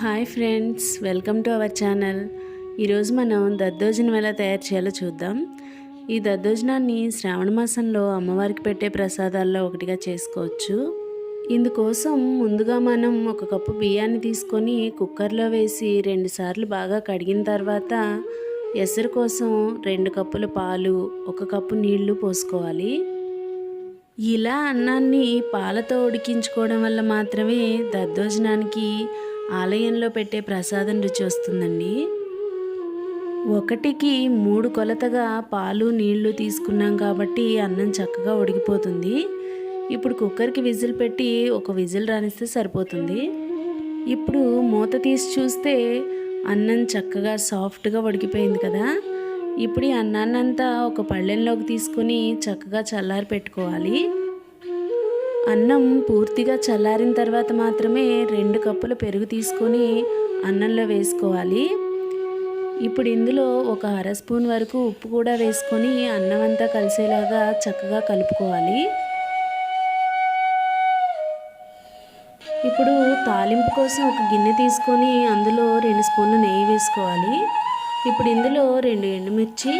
Hi friends welcome to our channel. ఈరోజు మనం దద్దోజనం ఎలా తయారు చేయాలో చూద్దాం. ఈ దద్దోజనాన్ని శ్రావణ మాసంలో అమ్మవారికి పెట్టే ప్రసాదాల్లో ఒకటిగా చేసుకోవచ్చు. ఇందుకోసం ముందుగా మనం ఒక కప్పు బియ్యాన్ని తీసుకొని కుక్కర్లో వేసి రెండుసార్లు బాగా కడిగిన తర్వాత ఎసరు కోసం రెండు కప్పుల పాలు ఒక కప్పు నీళ్ళు పోసుకోవాలి. ఇలా అన్నాన్ని పాలతో ఉడికించుకోవడం వల్ల మాత్రమే దద్దోజనానికి ఆలయంలో పెట్టే ప్రసాదం రుచి వస్తుందండి. ఒకటికి మూడు కొలతగా పాలు నీళ్ళు తీసుకున్నాం కాబట్టి అన్నం చక్కగా ఉడికిపోతుంది. ఇప్పుడు కుక్కర్కి విజిల్ పెట్టి ఒక విజిల్ రానిస్తే సరిపోతుంది. ఇప్పుడు మూత తీసి చూస్తే అన్నం చక్కగా సాఫ్ట్గా ఉడికిపోయింది కదా. ఇప్పుడు ఈ అన్నాన్నంతా ఒక పళ్ళెంలోకి తీసుకొని చక్కగా చల్లారి పెట్టుకోవాలి. అన్నం పూర్తిగా చల్లారిన తర్వాత మాత్రమే రెండు కప్పుల పెరుగు తీసుకొని అన్నంలో వేసుకోవాలి. ఇప్పుడు ఇందులో ఒక అర స్పూన్ వరకు ఉప్పు కూడా వేసుకొని అన్నం అంతా కలిసేలాగా చక్కగా కలుపుకోవాలి. ఇప్పుడు తాలింపు కోసం ఒక గిన్నె తీసుకొని అందులో రెండు స్పూన్లు నెయ్యి వేసుకోవాలి. ఇప్పుడు ఇందులో రెండు ఎండుమిర్చి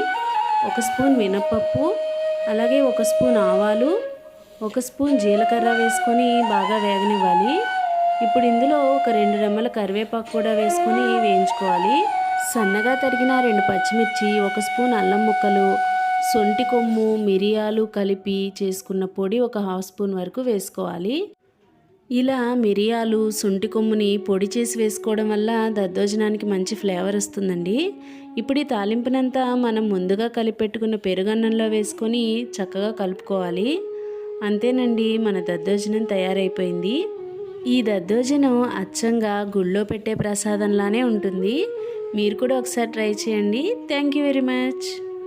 ఒక స్పూన్ మినప్పప్పు అలాగే ఒక స్పూన్ ఆవాలు ఒక స్పూన్ జీలకర్ర వేసుకొని బాగా వేగనివ్వాలి. ఇప్పుడు ఇందులో ఒక రెండు రెమ్మల కరివేపాకు కూడా వేసుకొని వేయించుకోవాలి. సన్నగా తరిగిన రెండు పచ్చిమిర్చి ఒక స్పూన్ అల్లం ముక్కలు సొంటి కొమ్ము మిరియాలు కలిపి చేసుకున్న పొడి ఒక హాఫ్ స్పూన్ వరకు వేసుకోవాలి. ఇలా మిరియాలు సొంటి కొమ్ముని పొడి చేసి వేసుకోవడం వల్ల దద్దోజనానికి మంచి ఫ్లేవర్ వస్తుందండి. ఇప్పుడు ఈ తాలింపునంతా మనం ముందుగా కలిపెట్టుకున్న పెరుగన్నంలో వేసుకొని చక్కగా కలుపుకోవాలి. అంతేనండి మన దద్దోజనం తయారైపోయింది. ఈ దద్దోజనం అచ్చంగా గుళ్ళో పెట్టే ప్రసాదంలానే ఉంటుంది. మీరు కూడా ఒకసారి ట్రై చేయండి. Thank you very much.